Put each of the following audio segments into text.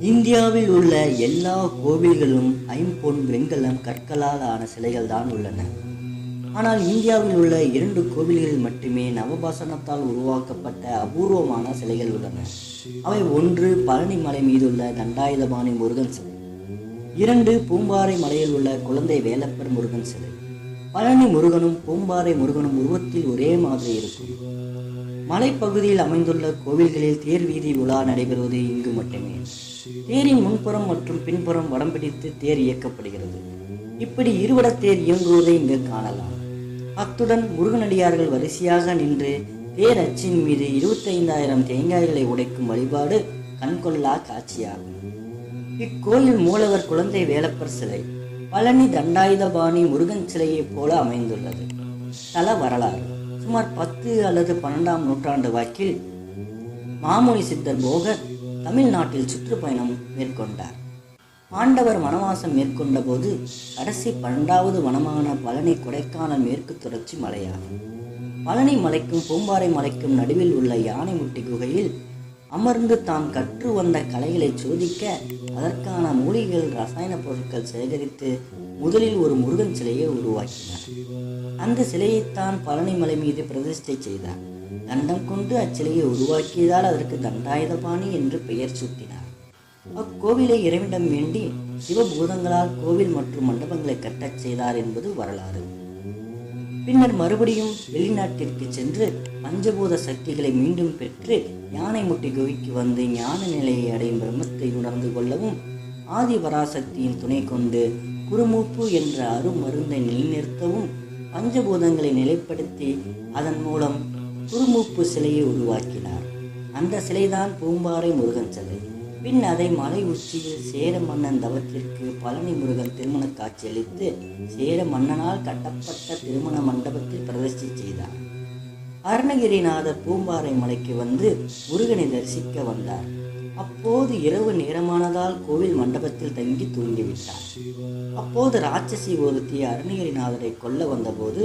இந்தியாவில் உள்ள எல்லா கோவில்களும் ஐம்பொன் வெண்கலம் கற்களால் ஆன சிலைகள் தான் உள்ளன. ஆனால் இந்தியாவில் உள்ள இரண்டு கோவில்களில் மட்டுமே நவபாசனத்தால் உருவாக்கப்பட்ட அபூர்வமான சிலைகள் உள்ளன. அவை ஒன்று பழனி மலை மீதுள்ள தண்டாயுதபாணி முருகன் சிலை இரண்டு பூம்பாறை மலையில் உள்ள குழந்தை வேலப்பர் முருகன் சிலை. பழனி முருகனும் பூம்பாறை முருகனும் உருவத்தில் ஒரே மாதிரி இருக்கும். மலைப்பகுதியில் அமைந்துள்ள கோவில்களில் தேர் வீதி உலா நடைபெறுவது இங்கு மட்டுமே. தேரின் முன்புறம் மற்றும் பின்புறம் வடம் பிடித்து தேர் இயக்கப்படுகிறது. இப்படி இருவட தேர் இயங்குவதை இங்கு காணலாம். அத்துடன் முருகனடியார்கள் வரிசையாக நின்று தேர் அச்சின் மீது இருபத்தைந்தாயிரம் தேங்காய்களை உடைக்கும் வழிபாடு கண்கொள்ளா காட்சியாகும். இக்கோயில் மூலவர் குழந்தை வேலப்பர் சிலை பழனி தண்டாயுதபாணி முருகன் சிலையைப் போல அமைந்துள்ளது. தல வரலாறு. சுமார் பத்து அல்லது பன்னெண்டாம் நூற்றாண்டு வாக்கில் மாமுனி சித்தர் போகர் தமிழ்நாட்டில் சுற்றுப்பயணம் மேற்கொண்டார். ஆண்டவர் வனவாசம் மேற்கொண்ட போது கடைசி பன்னெண்டாவது வனமான பழனி கொடைக்கானல் மேற்கு தொடர்ச்சி மலையாகும். பழனி மலைக்கும் பூம்பாறை மலைக்கும் நடுவில் உள்ள யானைமுட்டி குகையில் அமர்ந்து தாம் கற்று வந்த கலைகளை சோதிக்க அதற்கான மூலிகைகள் ரசாயன பொருட்கள் சேகரித்து முதலில் ஒரு முருகன் சிலையை உருவாக்கினார். அந்த சிலையைத்தான் பழனி மலை மீது பிரதிஷ்டை செய்தார். தண்டம் கொண்டு அச்சிலையை உருவாக்கியதால் அதற்கு தண்டாயுதபாணி என்று பெயர் சூட்டினார். அக்கோவிலை இறைவிடம் வேண்டி சிவபூதங்களால் கோவில் மற்றும் மண்டபங்களை கட்டச் செய்தார் என்பது வரலாறு. பின்னர் மறுபடியும் வெளிநாட்டிற்கு சென்று பஞ்சபூத சக்திகளை மீண்டும் பெற்று யானை முட்டி குவிக்கு வந்து ஞான நிலையை அடையும் பிரம்மத்தை உணர்ந்து கொள்ளவும் ஆதி பராசக்தியின் துணை கொண்டு குருமூப்பு என்ற அருமருந்தை நிலைநிறுத்தவும் பஞ்சபூதங்களை நிலைப்படுத்தி அதன் மூலம் குருமூப்பு சிலையை உருவாக்கினார். அந்த சிலைதான் பூம்பாறை முருகன் சிலை. பின் அதை மலை உச்சியில் சேர மன்னன் தவத்திற்கு பழனி முருகன் திருமண காட்சியளித்து சேர மன்னனால் கட்டப்பட்ட திருமண மண்டபத்தில் பிரதிஷ்டை செய்தார். அருணகிரிநாதர் பூம்பாறை மலைக்கு வந்து முருகனை தரிசிக்க வந்தார். அப்போது இரவு நேரமானதால் கோவில் மண்டபத்தில் தங்கி தூங்கிவிட்டார். அப்போது ராட்சசி ஒருத்தி அருணகிரிநாதரை கொல்ல வந்தபோது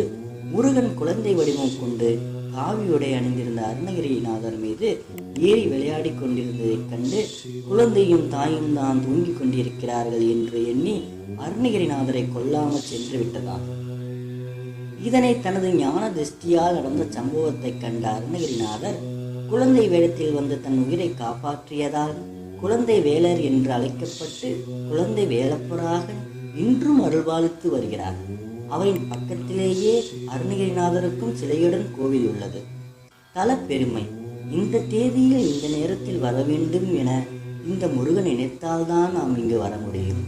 முருகன் குழந்தை வடிவம் கொண்டு காவி உடை அணிந்திருந்த அருணகிரிநாதர் மீது ஏறி விளையாடி கொண்டிருந்ததைக் கண்டு குழந்தையும் தாயும் தான் தூங்கிக் கொண்டிருக்கிறார்கள் என்று எண்ணி அருணகிரிநாதரை கொல்லாமல் சென்று விட்டதாம். இதனை தனது ஞான திருஷ்டியால் நடந்த சம்பவத்தைக் கண்ட அருணகிரிநாதர் குழந்தை வேடத்தில் வந்து தன் உயிரை காப்பாற்றியதால் குழந்தை வேலர் என்று அழைக்கப்பட்டு குழந்தை வேலப்பராக இன்றும் அருள்பாலித்து வருகிறார். அவரின் பக்கத்திலேயே அருணகிரிநாதருக்கும் சிலையுடன் கோவில் உள்ளது. தல பெருமை இந்த தேதியில் இந்த நேரத்தில் வர வேண்டும் என இந்த முருகன் நினைத்தால்தான் நாம் இங்கு வர முடியும்.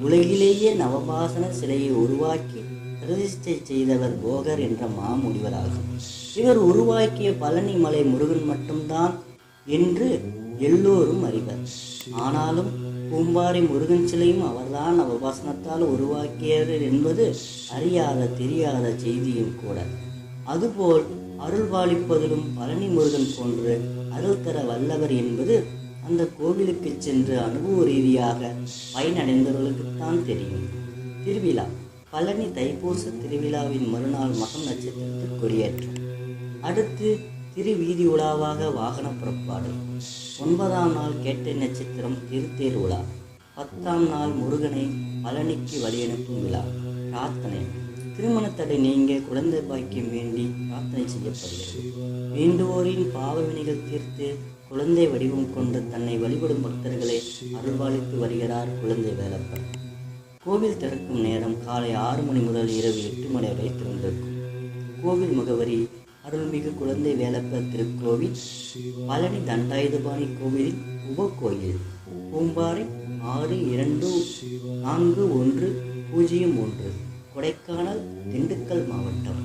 உலகிலேயே நவபாசன சிலையை உருவாக்கி பிரதிஷ்டை செய்தவர் போகர் என்ற மாமுனிவராகும். இவர் உருவாக்கிய பழனி மலை முருகன் மட்டும்தான் என்று எல்லோரும் அறிவர். ஆனாலும் பூம்பாறை முருகன் சிலையும் அவர்தான் அவர் வசனத்தால் உருவாக்கியவர் என்பது அறியாத தெரியாத செய்தியும் கூட. அதுபோல் அருள்பாலிப்பதிலும் பழனி முருகன் போன்று அருள் தர வல்லவர் என்பது அந்த கோவிலுக்கு சென்று அனுபவ ரீதியாக பயனடைந்தவர்களுக்குத்தான் தெரியும். திருவிழா பழனி தைப்பூச திருவிழாவின் மறுநாள் மகம் நட்சத்திரத்தில் கொடியேற்றம் அடுத்து திருவீதி உலாவாக வாகன புறப்பாடு. ஒன்பதாம் நாள் கேட்டை நட்சத்திரம் திருத்தேர் உலா. பத்தாம் நாள் முருகனை பழனிக்கு வழியனுப்பும் விழா. பிரார்த்தனை. திருமணத்தடை நீங்க குழந்தை பாக்கியம் வேண்டி பிரார்த்தனை செய்யப்படுகிறது. வேண்டுவோரின் பாவவினைகள் தீர்த்து குழந்தை வடிவம் கொண்டு தன்னை வழிபடும் பக்தர்களை அருள்வாளித்து வருகிறார் குழந்தை வேலப்பர். கோவில் திறக்கும் நேரம் காலை ஆறு மணி முதல் இரவு எட்டு மணி வரை திறந்திருக்கும். கோவில் முகவரி அருள்மிகு குழந்தை வேலப்பர் திருக்கோவில் பழனி தண்டாயுதபாணி கோவிலின் உபக்கோயில் பூம்பாறை ஆறு இரண்டு நான்கு ஒன்று பூஜ்ஜியம் ஒன்று கொடைக்கானல் திண்டுக்கல் மாவட்டம்.